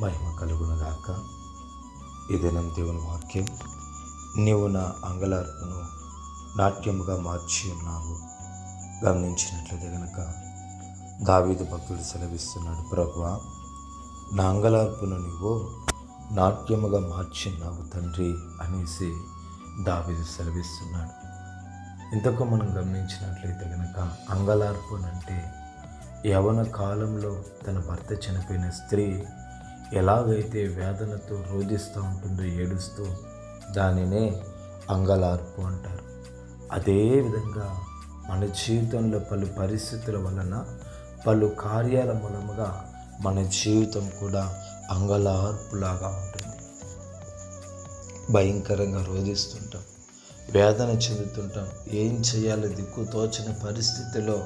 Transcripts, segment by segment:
మహిమ కలుగునుగాక. ఇదేనం దేవుని వాక్యం. నీవు నా అంగలార్పును నాట్యముగా మార్చి ఉన్నావు. గమనించినట్లయితే గనక దావీదు భక్తుడు సెలవిస్తున్నాడు ప్రభు నా అంగలార్పును నీవు నాట్యముగా మార్చిన్నావు తండ్రి అనేసి దావీదు సెలవిస్తున్నాడు. ఇంతకు మనం గమనించినట్లయితే గనక అంగలార్పునంటే యవన కాలంలో తన భర్త చనిపోయిన స్త్రీ ఎలాగైతే వేదనతో రోధిస్తూ ఉంటుందో ఏడుస్తూ దానినే అంగలార్పు అంటారు. అదేవిధంగా మన జీవితంలో పలు పరిస్థితుల వలన పలు కార్యాల మూలముగా మన జీవితం కూడా అంగలార్పులాగా ఉంటుంది. భయంకరంగా రోధిస్తుంటాం వేదన చెందుతుంటాం ఏం చేయాలో దిక్కు తోచని పరిస్థితిలో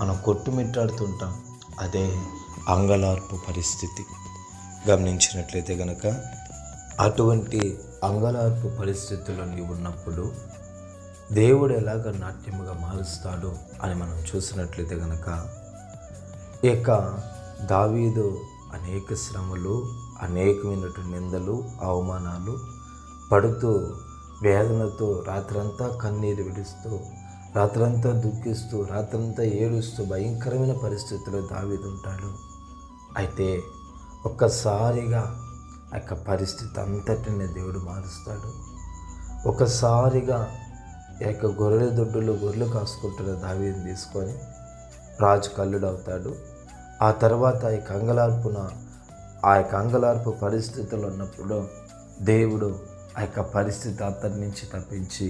మనం కొట్టుమిట్టాడుతుంటాం. అదే అంగలార్పు పరిస్థితి. గమనించినట్లయితే కనుక అటువంటి అంగలార్పు పరిస్థితుల్లో నీవు ఉన్నప్పుడు దేవుడు ఎలాగ నాట్యముగా మారుస్తాడు అని మనం చూసినట్లయితే కనుక ఇక దావీదు అనేక శ్రమలు అనేకమైనటువంటి నిందలు అవమానాలు పడుతూ వేదనతో రాత్రంతా కన్నీరు విడుస్తూ రాత్రంతా దుఃఖిస్తూ రాత్రంతా ఏడుస్తూ భయంకరమైన పరిస్థితిలో దావీదు ఉంటాడు. అయితే ఒక్కసారిగా ఆ యొక్క పరిస్థితి అంతటిని దేవుడు మారుస్తాడు. ఒకసారిగా ఈ యొక్క గొర్రెల దొడ్డులో గొర్రెలు కాసుకుంటున్న దావీని తీసుకొని రాజు కల్లుడు అవుతాడు ఆ తర్వాత ఈ కంగలార్పున ఆ యొక్క అంగలార్పు పరిస్థితులు ఉన్నప్పుడు దేవుడు ఆ యొక్క పరిస్థితి అతని నుంచి తప్పించి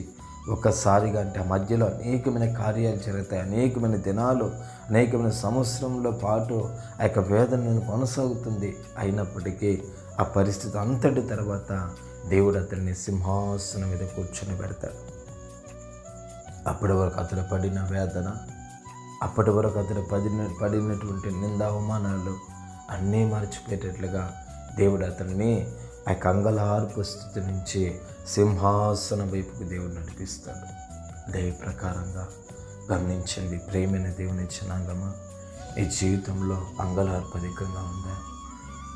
ఒక్కసారిగా అంటే ఆ మధ్యలో అనేకమైన కార్యాలు జరుగుతాయి అనేకమైన దినాలు అనేకమైన సంవత్సరంలో పాటు ఆ యొక్క వేదన కొనసాగుతుంది. అయినప్పటికీ ఆ పరిస్థితి అంతటి తర్వాత దేవుడు అతన్ని సింహాసనం మీద కూర్చొని పెడతాడు. అప్పటి వరకు అతడు పడిన వేదన అప్పటి వరకు అతడు పడిన పడినటువంటి నింద అవమానాలు అన్నీ మర్చిపోయేటట్లుగా దేవుడు అతన్ని ఆ కంగలార్పు స్థితి నుంచి సింహాసనం వైపుకు దేవుడు నడిపిస్తాడు. దయ ప్రకారంగా గమనించండి. ప్రేమైన దేవుని జనాంగమా ఈ జీవితంలో అంగలార్పు అధికంగా ఉందా?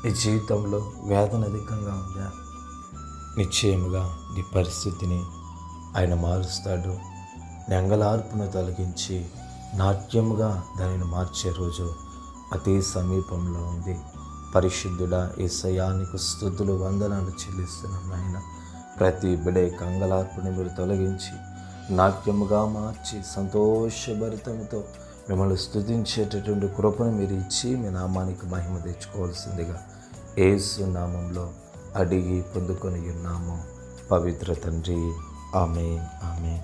ఈ జీవితంలో వేదన అధికంగా ఉందా? నిశ్చయముగా నీ పరిస్థితిని ఆయన మారుస్తాడు. నీ అంగలార్పును తొలగించి నాట్యముగా దానిని మార్చే రోజు అతి సమీపంలో ఉంది. పరిశుద్ధుడా ఏసయానికి స్థుతులు వందనాలు చెల్లిస్తున్నాం నాయన. ప్రతి బిడే కంగలార్పుని మీరు తొలగించి నాట్యముగా మార్చి సంతోషభరితముతో మిమ్మల్ని స్థుతించేటటువంటి కృపను మీరు ఇచ్చి మీ నామానికి మహిమ తెచ్చుకోవాల్సిందిగా ఏసు నామంలో అడిగి పొందుకొని ఉన్నాము. పవిత్ర తండ్రి. ఆమె ఆమె